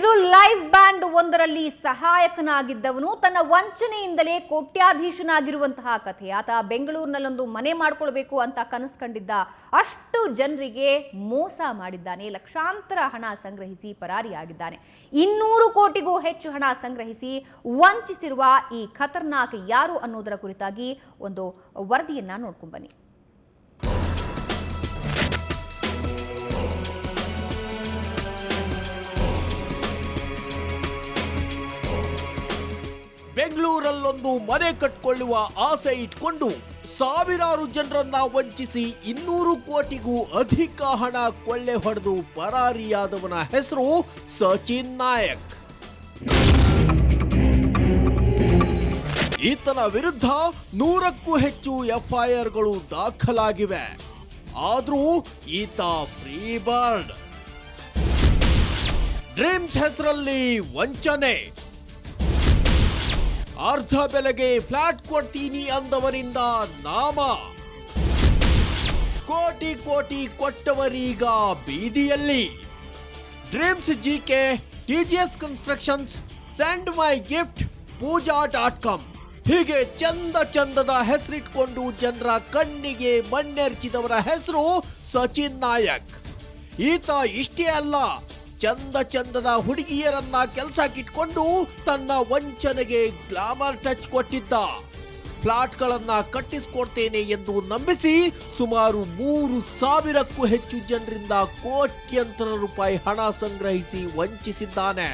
ಇದು live band ಒಂದರಲ್ಲಿ ಸಹಾಯಕನಾಗಿದ್ದವನು, ತನ್ನ ವಂಚನೆಯಿಂದಲೇ ಕೋಟ್ಯಾಧೀಶನಾಗಿರುವಂತಹ ಕಥೆ. ಆತ ಬೆಂಗಳೂರಿನಲ್ಲೊಂದು ಮನೆ ಮಾಡ್ಕೊಳ್ಬೇಕು ಅಂತ ಕನಸು ಕಂಡಿದ್ದ ಅಷ್ಟು ಜನರಿಗೆ ಮೋಸ ಮಾಡಿದ್ದಾನೆ. ಲಕ್ಷಾಂತರ ಹಣ ಸಂಗ್ರಹಿಸಿ ಪರಾರಿಯಾಗಿದ್ದಾನೆ. ಇನ್ನೂರು ಕೋಟಿಗೂ ಹೆಚ್ಚು ಹಣ ಸಂಗ್ರಹಿಸಿ ವಂಚಿಸಿರುವ ಈ ಖತರ್ನಾಕ್ ಯಾರು ಅನ್ನೋದರ ಕುರಿತಾಗಿ ಒಂದು ವರದಿಯನ್ನ ನೋಡ್ಕೊಂಡ್ ಬನ್ನಿ. ಬೆಂಗಳೂರಲ್ಲೊಂದು ಮನೆ ಕಟ್ಕೊಳ್ಳುವ ಆಸೆ ಇಟ್ಕೊಂಡು ಸಾವಿರಾರು ಜನರನ್ನ ವಂಚಿಸಿ ಇನ್ನೂರು ಕೋಟಿಗೂ ಅಧಿಕ ಹಣ ಕೊಳ್ಳೆ ಹೊಡೆದು ಪರಾರಿಯಾದವನ ಹೆಸರು ಸಚಿನ್ ನಾಯಕ್. ಈತನ ವಿರುದ್ಧ ನೂರಕ್ಕೂ ಹೆಚ್ಚು ಎಫ್ಐಆರ್ಗಳು ದಾಖಲಾಗಿವೆ. ಆದರೂ ಈತ ಫ್ರೀ ಬರ್ಡ್. ಡ್ರೀಮ್ಸ್ ಹೆಸರಲ್ಲಿ ವಂಚನೆ. ಅರ್ಧ ಬೆಲೆಗೆ ಫ್ಲಾಟ್ ಕೊಡ್ತೀನಿ ಅಂದವರಿಂದ ನಾಮ. ಕೋಟಿ ಕೋಟಿ ಕೊಟ್ಟವರೀಗ ಬೀದಿಯಲ್ಲಿ. Dreams G K TGS constructions send my gift, Pooja dot com. ಹೀಗೆ ಚಂದ ಚಂದದ ಹೆಸರಿಟ್ಕೊಂಡು ಜನರ ಕಣ್ಣಿಗೆ ಮಣ್ಣೆರ್ಚಿದವರ ಹೆಸರು ಸಚಿನ್ ನಾಯಕ್. ಈತ ಇಷ್ಟೇ ಅಲ್ಲ ಚಂದ ಚಂದದ ಹುಡುಗಿಯರನ್ನ ಕೆಲಸಕ್ಕಿಟ್ಕೊಂಡು ತನ್ನ ವಂಚನೆಗೆ ಗ್ಲಾಮರ್ ಟಚ್ ಕೊಟ್ಟಿದ್ದ. ಫ್ಲಾಟ್ಗಳನ್ನ ಕಟ್ಟಿಸ್ಕೊಡ್ತೇನೆ ಎಂದು ನಂಬಿಸಿ ಸುಮಾರು ಮೂರು ಸಾವಿರಕ್ಕೂ ಹೆಚ್ಚು ಜನರಿಂದ ಕೋಟ್ಯಂತರ ರೂಪಾಯಿ ಹಣ ಸಂಗ್ರಹಿಸಿ ವಂಚಿಸಿದ್ದಾನೆ.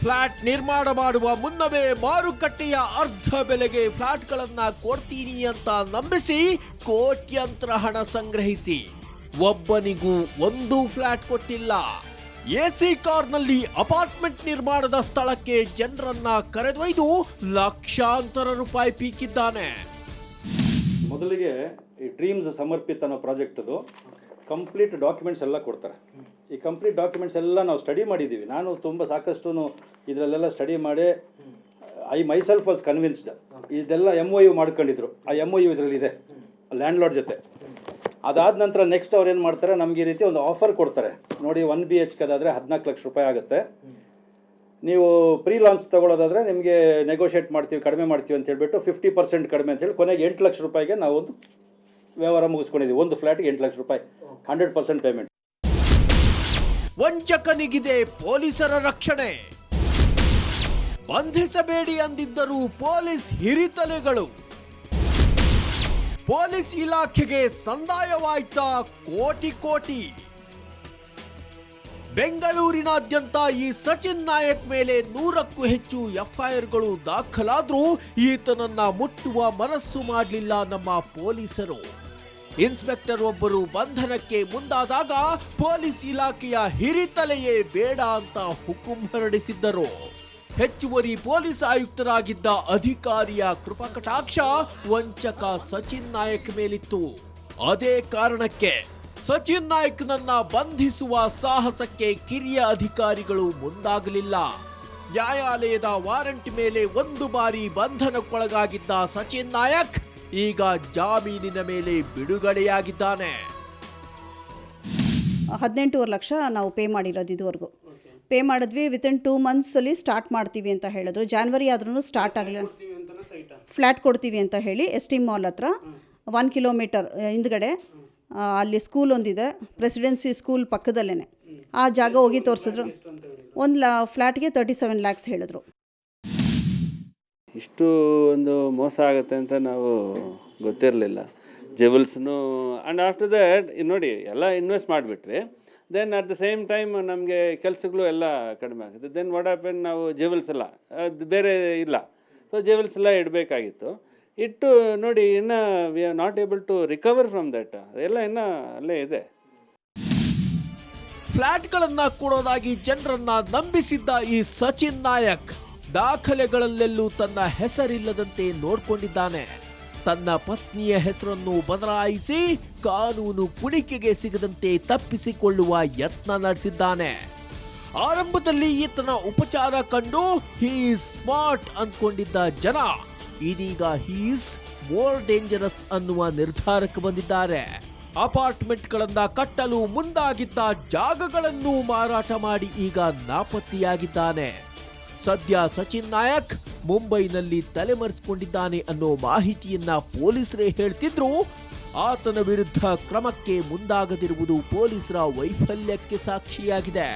ಫ್ಲಾಟ್ ನಿರ್ಮಾಣ ಮಾಡುವ ಮುನ್ನವೇ ಮಾರುಕಟ್ಟೆಯ ಅರ್ಧ ಬೆಲೆಗೆ ಫ್ಲಾಟ್ಗಳನ್ನ ಕೊಡ್ತೀನಿ ಅಂತ ನಂಬಿಸಿ ಕೋಟ್ಯಂತರ ಹಣ ಸಂಗ್ರಹಿಸಿ. ಒಬ್ಬನಿಗೂ ಒಂದು ಫ್ಲಾಟ್ ಕೊಟ್ಟಿಲ್ಲ. ಎಸಿ ಕಾರ್ನಲ್ಲಿ ಅಪಾರ್ಟ್ಮೆಂಟ್ ನಿರ್ಮಾಣದ ಸ್ಥಳಕ್ಕೆ ಜನರನ್ನ ಕರೆದೊಯ್ದು ಲಕ್ಷಾಂತರ ರೂಪಾಯಿ ಪೀಕಿದ್ದಾನೆ. ಮೊದಲಿಗೆ ಈ ಡ್ರೀಮ್ಸ್ ಸಮರ್ಪಿತ ಅನ್ನೋ ಪ್ರಾಜೆಕ್ಟದು ಕಂಪ್ಲೀಟ್ ಡಾಕ್ಯುಮೆಂಟ್ಸ್ ಎಲ್ಲ ಕೊಡ್ತಾರೆ. ಈ ಕಂಪ್ಲೀಟ್ ಡಾಕ್ಯುಮೆಂಟ್ಸ್ ಎಲ್ಲ ನಾವು ಸ್ಟಡಿ ಮಾಡಿದ್ದೀವಿ ನಾನು ತುಂಬ ಸಾಕಷ್ಟು ಇದರಲ್ಲೆಲ್ಲ ಸ್ಟಡಿ ಮಾಡಿ ಐ ಮೈಸೆಲ್ಫ್ ವಾಸ್ ಕನ್ವಿನ್ಸ್ಡ್ ಇದೆಲ್ಲ ಎಂ ಒ ಯು ಮಾಡ್ಕೊಂಡಿದ್ರು. ಆ ಎಂ ಒ ಯು ಇದರಲ್ಲಿದೆ. ಲ್ಯಾಂಡ್ ಲಾರ್ಡ್ ಜೊತೆ. ಅದಾದ ನಂತರ ನೆಕ್ಸ್ಟ್ ಅವ್ರು ಏನು ಮಾಡ್ತಾರೆ? ನಮಗೆ ಈ ರೀತಿ ಒಂದು ಆಫರ್ ಕೊಡ್ತಾರೆ. ನೋಡಿ ಒನ್ ಬಿ ಎಚ್ ಕದಾದರೆ ಹದಿನಾಲ್ಕು ಲಕ್ಷ ರೂಪಾಯಿ ಆಗುತ್ತೆ. ನೀವು ಪ್ರೀ ಲಾಂಚ್ ತಗೊಳ್ಳೋದಾದ್ರೆ ನಿಮಗೆ ನೆಗೋಷಿಯೇಟ್ ಮಾಡ್ತೀವಿ, ಕಡಿಮೆ ಮಾಡ್ತೀವಿ ಅಂತ ಹೇಳಿಬಿಟ್ಟು ಫಿಫ್ಟಿ ಪರ್ಸೆಂಟ್ ಕಡಿಮೆ ಅಂತ ಹೇಳಿ ಕೊನೆಗೆ ಎಂಟು ಲಕ್ಷ ರೂಪಾಯಿಗೆ ನಾವು ಒಂದು ವ್ಯವಹಾರ ಮುಗಿಸ್ಕೊಂಡಿದ್ದೀವಿ ಒಂದು ಫ್ಲ್ಯಾಟ್ಗೆ ಎಂಟು ಲಕ್ಷ ರೂಪಾಯಿ. ಹಂಡ್ರೆಡ್ ಪರ್ಸೆಂಟ್ ಪೇಮೆಂಟ್ ವಂಚಕನಿಗಿದೆ ಪೊಲೀಸರ ರಕ್ಷಣೆ. ಬಂಧಿಸಬೇಡಿ ಅಂದಿದ್ದರೂ ಪೊಲೀಸ್ ಹಿರಿತಲೆಗಳು. ಪೊಲೀಸ್ ಇಲಾಖೆಗೆ ಸಂದಾಯವಾಯ್ತಾ ಕೋಟಿ ಕೋಟಿ. ಬೆಂಗಳೂರಿನಾದ್ಯಂತ ಈ ಸಚಿನ್ ನಾಯಕ್ ಮೇಲೆ ನೂರಕ್ಕೂ ಹೆಚ್ಚು ಎಫ್ಐಆರ್ಗಳು ದಾಖಲಾದ್ರೂ ಈತನನ್ನ ಮುಟ್ಟುವ ಮನಸ್ಸು ಮಾಡಲಿಲ್ಲ ನಮ್ಮ ಪೊಲೀಸರು. ಇನ್ಸ್ಪೆಕ್ಟರ್ ಒಬ್ಬರು ಬಂಧನಕ್ಕೆ ಮುಂದಾದಾಗ ಪೊಲೀಸ್ ಇಲಾಖೆಯ ಹಿರಿತಲೆಯೇ ಬೇಡ ಅಂತ ಹುಕುಂ ಹೊರಡಿಸಿದ್ದರು. ಹೆಚ್ಚುವರಿ ಪೊಲೀಸ್ ಆಯುಕ್ತರಾಗಿದ್ದ ಅಧಿಕಾರಿಯ ಕೃಪಕಟಾಕ್ಷ ವಂಚಕ ಸಚಿನ್ ನಾಯಕ್ ಮೇಲಿತ್ತು. ಅದೇ ಕಾರಣಕ್ಕೆ ಸಚಿನ್ ನಾಯಕ್ನನ್ನ ಬಂಧಿಸುವ ಸಾಹಸಕ್ಕೆ ಕಿರಿಯ ಅಧಿಕಾರಿಗಳು ಮುಂದಾಗಲಿಲ್ಲ. ನ್ಯಾಯಾಲಯದ ವಾರಂಟ್ ಮೇಲೆ ಒಂದು ಬಾರಿ ಬಂಧನಕ್ಕೊಳಗಾಗಿದ್ದ ಸಚಿನ್ ನಾಯಕ್ ಈಗ ಜಾಮೀನಿನ ಮೇಲೆ ಬಿಡುಗಡೆಯಾಗಿದ್ದಾನೆ. ಹದಿನೆಂಟೂವರೆ ಲಕ್ಷ ನಾವು ಪೇ ಮಾಡಿರೋದು ಇದುವರೆಗೂ. ಪೇ ಮಾಡಿದ್ವಿ ವಿತಿನ್ ಟೂ ಮಂತ್ಸಲ್ಲಿ ಸ್ಟಾರ್ಟ್ ಮಾಡ್ತೀವಿ ಅಂತ ಹೇಳಿದ್ರು. ಜಾನ್ವರಿ ಆದ್ರೂ ಸ್ಟಾರ್ಟ್ ಆಗಲಿಲ್ಲ ಫ್ಲ್ಯಾಟ್ ಕೊಡ್ತೀವಿ ಅಂತ ಹೇಳಿ ಎಸ್ ಟಿ ಮಾಲ್ ಹತ್ರ ಒನ್ ಕಿಲೋಮೀಟರ್ ಹಿಂದ್ಗಡೆ ಅಲ್ಲಿ ಸ್ಕೂಲ್ ಒಂದಿದೆ ಪ್ರೆಸಿಡೆನ್ಸಿ ಸ್ಕೂಲ್ ಪಕ್ಕದಲ್ಲೇ ಆ ಜಾಗ ಹೋಗಿ ತೋರಿಸಿದ್ರು. ಒಂದು ಲಾ ಫ್ಲ್ಯಾಟ್ಗೆ ತರ್ಟಿ ಸೆವೆನ್ ಲ್ಯಾಕ್ಸ್ ಹೇಳಿದ್ರು. ಇಷ್ಟು ಒಂದು ಮೋಸ ಆಗುತ್ತೆ ಅಂತ ನಾವು ಗೊತ್ತಿರಲಿಲ್ಲ. ಜೆವೆಲ್ಸ್ನು ಆ್ಯಂಡ್ ಆಫ್ಟರ್ ದ್ಯಾಟ್ ನೋಡಿ ಎಲ್ಲ invest ಮಾಡಿಬಿಟ್ವಿ. Then at the same time ನಮಗೆ ಕೆಲಸಗಳು ಎಲ್ಲ ಕಡಿಮೆ ಆಗುತ್ತೆ. ದೆನ್ ವಾಟ್ ಆ್ಯಪನ್ ನಾವು ಜೇವಲ್ಸ್ ಎಲ್ಲ, ಅದು ಬೇರೆ ಇಲ್ಲ. ಸೊ ಜೇವಲ್ಸ್ ಎಲ್ಲ ಇಡಬೇಕಾಗಿತ್ತು. ಇಟ್ಟು ನೋಡಿ, ಇನ್ನು we are not able to recover from that ಅದೆಲ್ಲ ಇನ್ನು ಅಲ್ಲೇ ಇದೆ. ಫ್ಲ್ಯಾಟ್ಗಳನ್ನು ಕೊಡೋದಾಗಿ ಜನರನ್ನು ನಂಬಿಸಿದ್ದ ಈ ಸಚಿನ್ ನಾಯಕ್, ದಾಖಲೆಗಳಲ್ಲೆಲ್ಲೂ ತನ್ನ ಹೆಸರಿಲ್ಲದಂತೆ ನೋಡ್ಕೊಂಡಿದ್ದಾನೆ. ತನ್ನ ಪತ್ನಿಯ ಹೆಸರನ್ನು ಬದಲಾಯಿಸಿ ಕಾನೂನು ಕುಣಿಕೆಗೆ ಸಿಗದಂತೆ ತಪ್ಪಿಸಿಕೊಳ್ಳುವ ಯತ್ನ ನಡೆಸಿದ್ದಾನೆ. ಆರಂಭದಲ್ಲಿ ಈತನ ಉಪಚಾರ ಕಂಡು, ಹೀ ಸ್ಮಾರ್ಟ್ ಅಂದ್ಕೊಂಡಿದ್ದ ಜನ. ಇದೀಗ ಹೀಸ್ ಮೋರ್ ಡೇಂಜರಸ್ ಅನ್ನುವ ನಿರ್ಧಾರಕ್ಕೆ ಬಂದಿದ್ದಾರೆ. ಅಪಾರ್ಟ್ಮೆಂಟ್ಗಳನ್ನ ಕಟ್ಟಲು ಮುಂದಾಗಿದ್ದ ಜಾಗಗಳನ್ನು ಮಾರಾಟ ಮಾಡಿ ಈಗ ನಾಪತ್ತೆಯಾಗಿದ್ದಾನೆ. ಸದ್ಯ ಸಚಿನ್ ನಾಯಕ್ ಮುಂಬೈನಲ್ಲಿ ತಲೆಮರೆಸಿಕೊಂಡಿದ್ದಾನೆ ಅನ್ನೋ ಮಾಹಿತಿಯನ್ನ ಪೊಲೀಸರೇ ಹೇಳ್ತಿದ್ರು. ಆತನ ವಿರುದ್ಧ ಕ್ರಮಕ್ಕೆ ಮುಂದಾಗದಿರುವುದು ಪೊಲೀಸರ ವೈಫಲ್ಯಕ್ಕೆ ಸಾಕ್ಷಿಯಾಗಿದೆ.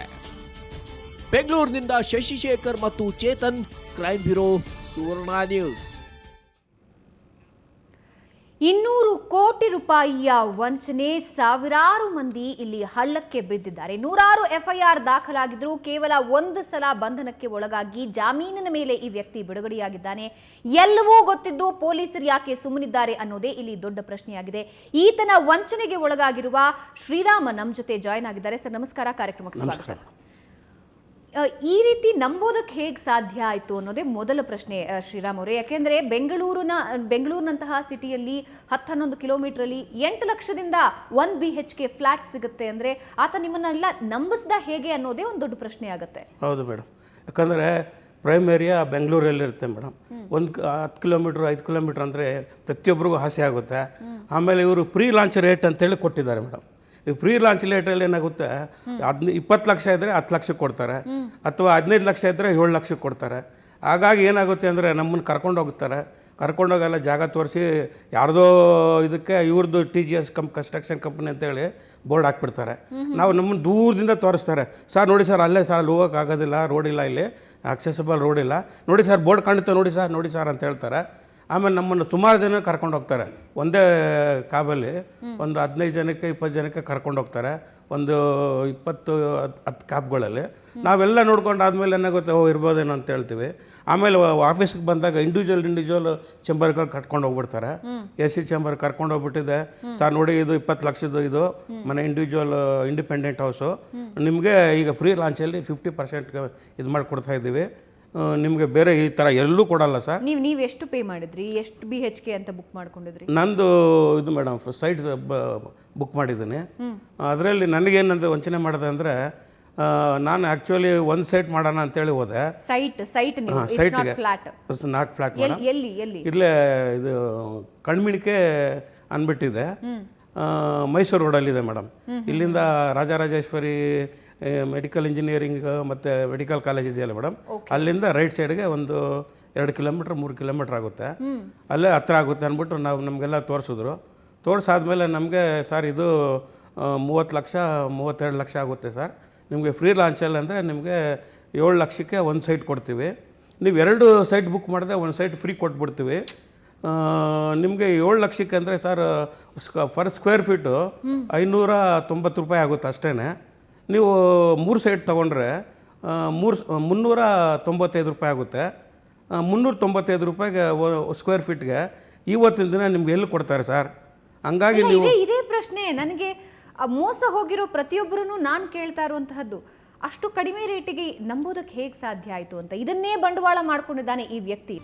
ಬೆಂಗಳೂರಿನಿಂದ ಶಶಿಶೇಖರ್ ಮತ್ತು Chetan, crime bureau Suvarna news. ಇನ್ನೂರು ಕೋಟಿ ರೂಪಾಯಿಯ ವಂಚನೆ ಸಾವಿರಾರು ಮಂದಿ ಇಲ್ಲಿ ಹಳ್ಳಕ್ಕೆ ಬಿದ್ದಿದ್ದಾರೆ. ನೂರಾರು ಎಫ್ಐಆರ್ ದಾಖಲಾಗಿದ್ರು ಕೇವಲ ಒಂದು ಸಲ ಬಂಧನಕ್ಕೆ ಒಳಗಾಗಿ ಜಾಮೀನಿನ ಮೇಲೆ ಈ ವ್ಯಕ್ತಿ ಬಿಡುಗಡೆಯಾಗಿದ್ದಾನೆ. ಎಲ್ಲವೂ ಗೊತ್ತಿದ್ದು ಪೊಲೀಸರು ಯಾಕೆ ಸುಮ್ಮನಿದ್ದಾರೆ ಅನ್ನೋದೇ ಇಲ್ಲಿ ದೊಡ್ಡ ಪ್ರಶ್ನೆಯಾಗಿದೆ. ಈತನ ವಂಚನೆಗೆ ಒಳಗಾಗಿರುವ ಶ್ರೀರಾಮ ನಮ್ಮ ಜೊತೆ ಜಾಯ್ನ್ ಆಗಿದ್ದಾರೆ. ಸರ್, ನಮಸ್ಕಾರ. ಕಾರ್ಯಕ್ರಮಕ್ಕೆ ಸ್ವಾಗತ. ಈ ರೀತಿ ನಂಬೋದಕ್ಕೆ ಹೇಗೆ ಸಾಧ್ಯ ಆಯಿತು ಅನ್ನೋದೇ ಮೊದಲ ಪ್ರಶ್ನೆ ಶ್ರೀರಾಮ್ ಅವರೇ. ಯಾಕೆಂದರೆ ಬೆಂಗಳೂರಿನ ಬೆಂಗಳೂರಿನಂತಹ ಸಿಟಿಯಲ್ಲಿ ಹತ್ತು ಹನ್ನೊಂದು ಕಿಲೋಮೀಟ್ರಲ್ಲಿ ಎಂಟು ಲಕ್ಷದಿಂದ one B H K flat ಸಿಗುತ್ತೆ ಅಂದ್ರೆ ಆತ ನಿಮ್ಮನ್ನೆಲ್ಲ ನಂಬಿಸ್ದ ಹೇಗೆ ಅನ್ನೋದೇ ಒಂದು ದೊಡ್ಡ ಪ್ರಶ್ನೆ ಆಗುತ್ತೆ. ಹೌದು ಮೇಡಮ್. ಯಾಕಂದರೆ ಪ್ರೈಮ್ ಏರಿಯಾ ಬೆಂಗಳೂರಲ್ಲಿರುತ್ತೆ ಮೇಡಮ್. ಒಂದು ಹತ್ತು ಕಿಲೋಮೀಟ್ರ್ ಐದು ಕಿಲೋಮೀಟ್ರ್ ಅಂದರೆ ಪ್ರತಿಯೊಬ್ಬರಿಗೂ ಆಸೆ ಆಗುತ್ತೆ. ಆಮೇಲೆ ಇವರು ಪ್ರೀ ಲಾಂಚ್ ರೇಟ್ ಅಂತೇಳಿ ಕೊಟ್ಟಿದ್ದಾರೆ ಮೇಡಮ್. ಈ ಫ್ರೀ ಲಾಂಚ್ ಲೇಟ್ರಲ್ಲಿ ಏನಾಗುತ್ತೆ? ಹದಿನ, ಇಪ್ಪತ್ತು ಲಕ್ಷ ಇದ್ದರೆ ಹತ್ತು ಲಕ್ಷಕ್ಕೆ ಕೊಡ್ತಾರೆ. ಅಥವಾ ಹದಿನೈದು ಲಕ್ಷ ಇದ್ದರೆ ಏಳು ಲಕ್ಷಕ್ಕೆ ಕೊಡ್ತಾರೆ. ಹಾಗಾಗಿ ಏನಾಗುತ್ತೆ ಅಂದರೆ ನಮ್ಮನ್ನು ಕರ್ಕೊಂಡು ಹೋಗ್ತಾರೆ. ಕರ್ಕೊಂಡೋಗೆಲ್ಲ ಜಾಗ ತೋರಿಸಿ ಯಾರ್ದೋ ಇದಕ್ಕೆ ಇವ್ರದ್ದು ಟಿ ಜಿ ಎಸ್ ಕಂಪ್ ಕನ್ಸ್ಟ್ರಕ್ಷನ್ ಕಂಪ್ನಿ ಅಂತೇಳಿ ಬೋರ್ಡ್ ಹಾಕ್ಬಿಡ್ತಾರೆ. ನಾವು ನಮ್ಮನ್ನು ದೂರದಿಂದ ತೋರಿಸ್ತಾರೆ. ಸರ್, ನೋಡಿ ಸರ್, ಅಲ್ಲೇ ಸರ್, ಅಲ್ಲಿ ಹೋಗೋಕ್ಕಾಗೋದಿಲ್ಲ ರೋಡ್ ಇಲ್ಲ ಇಲ್ಲಿ ಅಕ್ಸೆಸಬಲ್ ರೋಡ್ ಇಲ್ಲ. ನೋಡಿ ಸರ್, ಬೋರ್ಡ್ ಕಾಣುತ್ತೆ, ನೋಡಿ ಸರ್ ನೋಡಿ ಸರ್ ಅಂತ ಹೇಳ್ತಾರೆ. ಆಮೇಲೆ ನಮ್ಮನ್ನು ಸುಮಾರು ಜನ ಕರ್ಕೊಂಡು ಹೋಗ್ತಾರೆ. ಒಂದೇ ಕಾಬಲ್ಲಿ ಒಂದು ಹದಿನೈದು ಜನಕ್ಕೆ ಇಪ್ಪತ್ತು ಜನಕ್ಕೆ ಕರ್ಕೊಂಡು ಹೋಗ್ತಾರೆ. ಒಂದು ಇಪ್ಪತ್ತು ಹತ್ತು ಕ್ಯಾಬ್ಗಳಲ್ಲಿ ನಾವೆಲ್ಲ ನೋಡ್ಕೊಂಡು ಆದಮೇಲೆ ಏನಾಗುತ್ತೆ, ಓ, ಇರ್ಬೋದೇನೋ ಅಂತ ಹೇಳ್ತೀವಿ. ಆಮೇಲೆ ಆಫೀಸ್ಗೆ ಬಂದಾಗ ಇಂಡಿವಿಜುವಲ್ ಇಂಡಿವಿಜುವಲ್ ಚೇಂಬರ್ಗಳು ಕಟ್ಕೊಂಡು ಹೋಗ್ಬಿಡ್ತಾರೆ. ಎ ಸಿ ಚೇಂಬರ್ ಕರ್ಕೊಂಡು ಹೋಗ್ಬಿಟ್ಟಿದೆ. ಸರ್, ನೋಡಿ, ಇದು ಇಪ್ಪತ್ತು ಲಕ್ಷದ್ದು ಇದು. ಮನೆ ಇಂಡಿವಿಜುವಲ್ ಇಂಡಿಪೆಂಡೆಂಟ್ ಹೌಸು ನಿಮಗೆ ಈಗ ಫ್ರೀ ಲಾಂಚಲ್ಲಿ ಫಿಫ್ಟಿ ಪರ್ಸೆಂಟ್ ಇದು ಮಾಡಿ ಕೊಡ್ತಾ ಇದ್ದೀವಿ. ನಿಮಗೆ ಬೇರೆ ಈ ಥರ ಎಲ್ಲೂ ಕೊಡಲ್ಲ ಸರ್. ನೀವು ನೀವು ಎಷ್ಟು ಪೇ ಮಾಡಿದ್ರಿ? ಎಷ್ಟು ಬಿ ಹೆಚ್ ಕೆ ಅಂತ ಬುಕ್ ಮಾಡ್ಕೊಂಡಿದ್ರಿ? ನಂದು ಇದು ಮೇಡಮ್ ಸೈಟ್ ಬುಕ್ ಮಾಡಿದ್ದೀನಿ. ಅದರಲ್ಲಿ ನನಗೇನಂದ್ರೆ ವಂಚನೆ ಮಾಡಿದೆ ಅಂದರೆ ನಾನು ಆ್ಯಕ್ಚುಲಿ ಒಂದು ಸೈಟ್ ಮಾಡೋಣ ಅಂತೇಳಿ ಹೋದೆ. ಸೈಟ್ ಸೈಟ್ ಸೈಟ್ ಸೈಟ್ಗೆ ಫ್ಲಾಟ್ ನಾಟ್ ಫ್ಲಾಟ್ ಎಲ್ಲಿ ಎಲ್ಲಿ ಇಲ್ಲೇ ಇದು ಕಣ್ಮಿಣಿಕೆ ಅಂದ್ಬಿಟ್ಟಿದೆ ಮೈಸೂರು ರೋಡಲ್ಲಿದೆ ಮೇಡಮ್ ಇಲ್ಲಿಂದ ರಾಜರಾಜೇಶ್ವರಿ ಮೆಡಿಕಲ್ ಇಂಜಿನಿಯರಿಂಗ್ ಮತ್ತು ಮೆಡಿಕಲ್ ಕಾಲೇಜ್ ಇದೆಯಲ್ಲ ಮೇಡಮ್ ಅಲ್ಲಿಂದ ರೈಟ್ ಸೈಡ್ಗೆ ಒಂದು ಎರಡು ಕಿಲೋಮೀಟ್ರ್ ಮೂರು ಕಿಲೋಮೀಟ್ರ್ ಆಗುತ್ತೆ. ಅಲ್ಲೇ ಹತ್ರ ಆಗುತ್ತೆ ಅಂದ್ಬಿಟ್ಟು ನಾವು ನಮಗೆಲ್ಲ ತೋರಿಸಿದ್ರು. ತೋರಿಸಾದ್ಮೇಲೆ ನಮಗೆ ಸರ್ ಇದು ಮೂವತ್ತು ಲಕ್ಷ ಮೂವತ್ತೆರಡು ಲಕ್ಷ ಆಗುತ್ತೆ ಸರ್. ನಿಮಗೆ ಫ್ರೀ ಲಾಂಚಲ್ಲಿ ಅಂದರೆ ನಿಮಗೆ ಏಳು ಲಕ್ಷಕ್ಕೆ ಒಂದು ಸೈಟ್ ಕೊಡ್ತೀವಿ. ನೀವು ಎರಡು ಸೈಟ್ ಬುಕ್ ಮಾಡಿದ್ರೆ ಒಂದು ಸೈಟ್ ಫ್ರೀ ಕೊಟ್ಬಿಡ್ತೀವಿ. ನಿಮಗೆ ಏಳು ಲಕ್ಷಕ್ಕೆ ಅಂದರೆ ಸರ್ ಫರ್ ಸ್ಕ್ವೇರ್ ಫೀಟು ಐನೂರ ತೊಂಬತ್ತು ರೂಪಾಯಿ ಆಗುತ್ತೆ ಅಷ್ಟೇ ನೀವು ಮೂರು ಸೈಟ್ ತೊಗೊಂಡ್ರೆ ಮೂರು ಮುನ್ನೂರ ತೊಂಬತ್ತೈದು ರೂಪಾಯಿ ಆಗುತ್ತೆ. ಮುನ್ನೂರ ತೊಂಬತ್ತೈದು ರೂಪಾಯಿಗೆ ಸ್ಕ್ವೇರ್ ಫೀಟ್ಗೆ ಇವತ್ತಿನ ದಿನ ನಿಮ್ಗೆ ಎಲ್ಲಿ ಕೊಡ್ತಾರೆ ಸರ್? ಹಂಗಾಗಿ ನೀವು ಇದೇ ಪ್ರಶ್ನೆ. ನನಗೆ ಮೋಸ ಹೋಗಿರೋ ಪ್ರತಿಯೊಬ್ಬರೂ ನಾನು ಕೇಳ್ತಾ ಇರುವಂತಹದ್ದು. ಅಷ್ಟು ಕಡಿಮೆ ರೇಟಿಗೆ ನಂಬೋದಕ್ಕೆ ಹೇಗೆ ಸಾಧ್ಯ ಆಯಿತು ಅಂತ. ಇದನ್ನೇ ಬಂಡವಾಳ ಮಾಡ್ಕೊಂಡಿದ್ದಾನೆ ಈ ವ್ಯಕ್ತಿ.